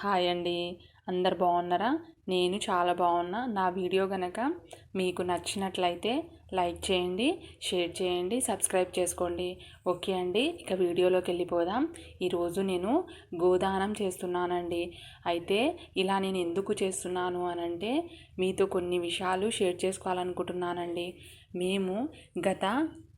Hi అండి. అందరు బాగున్నారా? నేను చాలా బాగున్నా. నా వీడియో కనుక మీకు నచ్చినట్లయితే లైక్ చేయండి షేర్ చేయండి సబ్స్క్రైబ్ చేసుకోండి. ఓకే అండి ఇక వీడియోలోకి వెళ్ళిపోదాం. ఈరోజు నేను గోదానం చేస్తున్నానండి. అయితే ఇలా నేను ఎందుకు చేస్తున్నాను అనంటే మీతో కొన్ని విషయాలు షేర్ చేసుకోవాలనుకుంటున్నానండి. మేము గత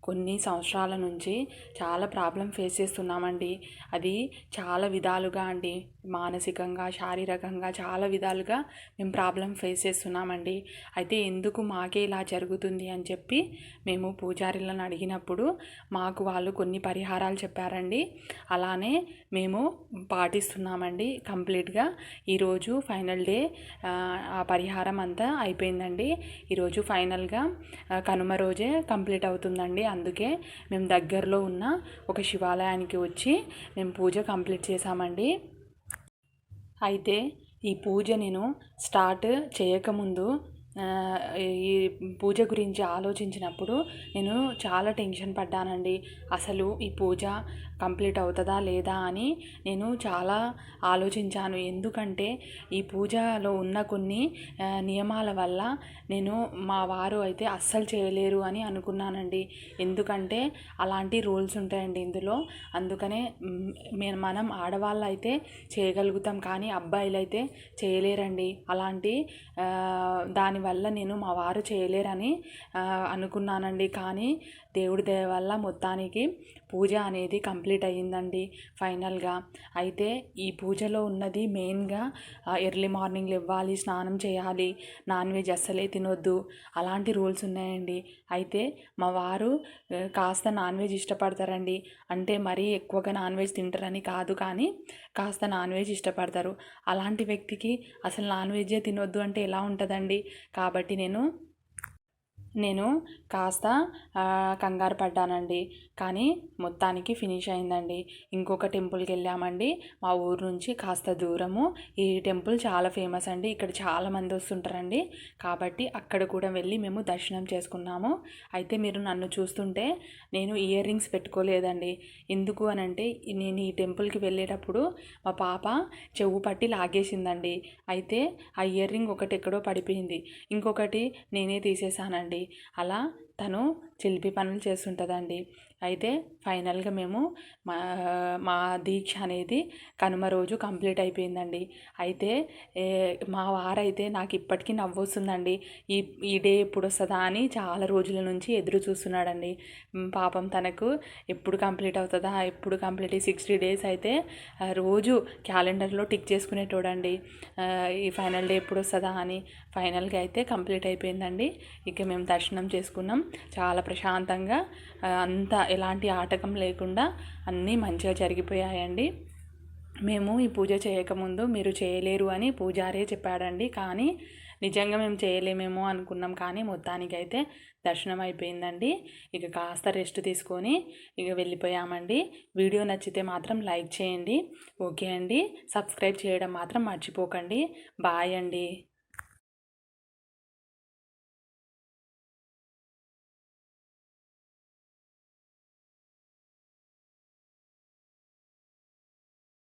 కొన్ని సంవత్సరాల నుంచి చాలా ప్రాబ్లం ఫేస్ చేస్తున్నామండి. అది చాలా విధాలుగా అండి. మానసికంగా శారీరకంగా చాలా విధాలుగా మేము ప్రాబ్లం ఫేస్ చేస్తున్నామండి. అయితే ఎందుకు మాకే ఇలా జరుగుతుంది అని చెప్పి మేము పూజారిలను అడిగినప్పుడు మాకు వాళ్ళు కొన్ని పరిహారాలు చెప్పారండి. అలానే మేము పాటిస్తున్నామండి కంప్లీట్గా. ఈరోజు ఫైనల్ డే ఆ పరిహారం అంతా అయిపోయిందండి. ఈరోజు ఫైనల్గా కనుమ రోజే కంప్లీట్ అవుతుందండి. అందుకే మేము దగ్గరలో ఉన్న ఒక శివాలయానికి వచ్చి మేము పూజ కంప్లీట్ చేసామండి అయితే ఈ పూజ నేను స్టార్ట్ చేయకముందు ఈ పూజ గురించి ఆలోచించినప్పుడు నేను చాలా టెన్షన్ పడ్డానండి. అసలు ఈ పూజ కంప్లీట్ అవుతుందా లేదా అని నేను చాలా ఆలోచించాను. ఎందుకంటే ఈ పూజలో ఉన్న కొన్ని నియమాల వల్ల నేను మా వారు అయితే అస్సలు చేయలేరు అని అనుకున్నానండి. ఎందుకంటే అలాంటి రూల్స్ ఉంటాయండి ఇందులో. అందుకనే మనం ఆడవాళ్ళు అయితే చేయగలుగుతాం కానీ అబ్బాయిలు అయితే చేయలేరండి. అలాంటి వల్ల నేను మా వారు చేయలేరని అనుకున్నానండి. కానీ దేవుడి దయ వల్ల మొత్తానికి పూజ అనేది కంప్లీట్ అయ్యిందండి ఫైనల్గా. అయితే ఈ పూజలో ఉన్నది మెయిన్గా ఎర్లీ మార్నింగ్ ఇవ్వాలి స్నానం చేయాలి నాన్ వెజ్ అస్సలే తినొద్దు అలాంటి రూల్స్ ఉన్నాయండి. అయితే మా వారు కాస్త నాన్ వెజ్ ఇష్టపడతారండి. అంటే మరీ ఎక్కువగా నాన్ వెజ్ తింటారని కాదు కానీ కాస్త నాన్ వెజ్ ఇష్టపడతారు. అలాంటి వ్యక్తికి అసలు నాన్ వెజ్జే తినొద్దు అంటే ఎలా ఉంటుందండి? కాబట్టి నేను నేను కాస్త కంగారు పడ్డానండి. కానీ మొత్తానికి ఫినిష్ అయిందండి. ఇంకొక టెంపుల్కి వెళ్ళామండి మా ఊరు నుంచి కాస్త దూరము. ఈ టెంపుల్ చాలా ఫేమస్ అండి. ఇక్కడ చాలామంది వస్తుంటారండి. కాబట్టి అక్కడ కూడా వెళ్ళి మేము దర్శనం చేసుకున్నాము. అయితే మీరు నన్ను చూస్తుంటే నేను ఇయర్ రింగ్స్ పెట్టుకోలేదండి. ఎందుకు అని అంటే నేను ఈ టెంపుల్కి వెళ్ళేటప్పుడు మా పాప చెవు పట్టి లాగేసిందండి. అయితే ఆ ఇయర్ రింగ్ ఒకటి ఎక్కడో పడిపోయింది. ఇంకొకటి నేనే తీసేసానండి. అలా తను చిలిపి పనులు చేస్తుంటుందండి. అయితే ఫైనల్గా మేము మా మా దీక్ష అనేది కనుమ రోజు కంప్లీట్ అయిపోయిందండి. అయితే మా వారైతే నాకు ఇప్పటికీ నవ్వొస్తుందండి. ఈ ఈ డే ఎప్పుడు వస్తుందా అని చాలా రోజుల నుంచి ఎదురు చూస్తున్నాడండి. పాపం తనకు ఎప్పుడు కంప్లీట్ అవుతుందా ఎప్పుడు కంప్లీట్ సిక్స్టీ డేస్ అయితే రోజు క్యాలెండర్లో టిక్ చేసుకునేటోడండి. ఈ ఫైనల్ డే ఎప్పుడు వస్తుందా అని ఫైనల్గా అయితే కంప్లీట్ అయిపోయిందండి. ఇక మేము దర్శనం చేసుకున్నాం. చాలా ప్రశాంతంగా అంతా ఎలాంటి ఆటకం లేకుండా అన్నీ మంచిగా జరిగిపోయాయండి. మేము ఈ పూజ చేయకముందు మీరు చేయలేరు అని పూజారే చెప్పాడండి. కానీ నిజంగా మేము చేయలేమేమో అనుకున్నాం. కానీ మొత్తానికైతే దర్శనం అయిపోయిందండి. ఇక కాస్త రెస్ట్ తీసుకొని ఇక వెళ్ళిపోయామండి. వీడియో నచ్చితే మాత్రం లైక్ చేయండి. ఓకే అండి. సబ్స్క్రైబ్ చేయడం మాత్రం మర్చిపోకండి. బాయ్ అండి.